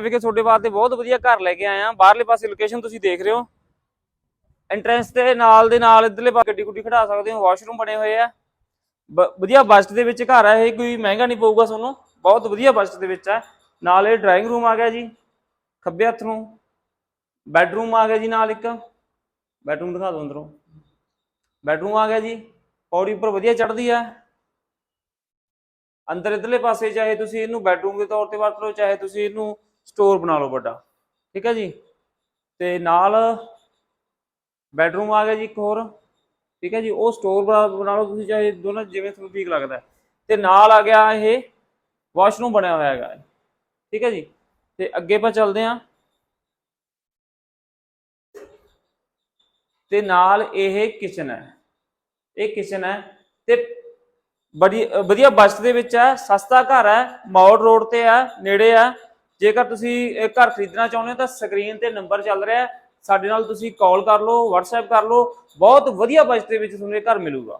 ਵਿਖੇ ਤੁਹਾਡੇ ਵਾਸਤੇ ਬਹੁਤ ਵਧੀਆ ਘਰ ਲੈ ਕੇ ਆਏ ਆ ਬਾਹਰਲੇ ਪਾਸੇ ਲੋਕੇਸ਼ਨ ਤੁਸੀਂ ਦੇਖ ਰਹੇ ਹੋ। ਐਂਟਰੈਂਸ ਦੇ ਨਾਲ ਦੇ ਨਾਲ ਇਧਰਲੇ ਪਾਸੇ ਗੱਡੀ ਗੁੱਡੀ ਖੜਾ ਸਕਦੇ ਹੋ। ਵਾਸ਼ਰੂਮ ਬਣੇ ਹੋਏ ਆ। ਵਧੀਆ ਬਜਟ ਦੇ ਵਿੱਚ ਘਰ ਆ ਇਹ। ਕੋਈ ਮਹਿੰਗਾ ਨਹੀਂ ਪਊਗਾ ਤੁਹਾਨੂੰ। ਬਹੁਤ ਵਧੀਆ ਬਜਟ ਦੇ ਵਿੱਚ ਆ। ਨਾਲ ਇਹ ਡਰਾਇੰਗ ਰੂਮ ਆ ਗਿਆ ਜੀ। ਖੱਬੇ ਹੱਥ ਨੂੰ। ਬੈਡਰੂਮ ਆ ਗਿਆ ਜੀ ਨਾਲ ਇੱਕ। ਬੈਡਰੂਮ ਦਿਖਾ ਦਿਓ ਅੰਦਰੋਂ। ਬੈਡਰੂਮ ਆ ਗਿਆ ਜੀ। ਪੌੜੀ ਉੱਪਰ ਵਧੀਆ ਚੜਦੀ ਆ। ਅੰਦਰ ਇਧਰਲੇ ਪਾਸੇ ਚਾਹੇ ਤੁਸੀਂ ਇਹਨੂੰ ਬੈਡਰੂਮ ਦੇ ਤੌਰ ਤੇ ਵਰਤ ਲਓ, ਚਾਹੇ ਤੁਸੀਂ ਇਹਨੂੰ ਸਟੋਰ ਬਣਾ ਲਓ ਵੱਡਾ। ਠੀਕ ਹੈ ਜੀ? ਤੇ ਨਾਲ ਬੈਡਰੂਮ ਆ ਗਿਆ ਜੀ ਇੱਕ ਹੋਰ। ਠੀਕ ਹੈ ਜੀ? ਉਹ ਸਟੋਰ ਬਣਾ ਲਓ ਤੁਸੀਂ, ਚਾਹੇ ਦੋਨਾਂ ਜਿਵੇਂ ਤੁਹਾਨੂੰ ਠੀਕ ਲੱਗਦਾ ਹੈ। ਤੇ ਨਾਲ ਆ ਗਿਆ ਇਹ ਵਾਸ਼ਰੂਮ ਬਣਿਆ ਹੋਇਆ ਹੈਗਾ। ਠੀਕ ਹੈ ਜੀ? ਤੇ ਅੱਗੇ ਆਪਾਂ ਚੱਲਦੇ ਹਾਂ। ਤੇ ਨਾਲ ਇਹ ਕਿਚਨ ਹੈ। ਇਹ ਕਿਚਨ ਹੈ ਤੇ ਬੜੀ, ਵਧੀਆ ਬਜਟ ਦੇ ਵਿੱਚ ਹੈ। ਸਸਤਾ ਘਰ ਹੈ। ਮੌੜ ਰੋਡ ਤੇ ਹੈ। ਨੇੜੇ ਹੈ। ਜੇਕਰ ਤੁਸੀਂ ਇਹ ਘਰ ਖਰੀਦਣਾ ਚਾਹੁੰਦੇ ਹੋ ਤਾਂ ਸਕਰੀਨ ਤੇ ਨੰਬਰ ਚੱਲ ਰਿਹਾ ਹੈ। ਸਾਡੇ ਨਾਲ ਤੁਸੀਂ ਕਾਲ ਕਰ ਲਓ, WhatsApp ਕਰ ਲਓ। ਬਹੁਤ ਵਧੀਆ ਬਜਟ ਦੇ ਵਿੱਚ ਤੁਹਾਨੂੰ ਇਹ ਘਰ ਮਿਲੂਗਾ।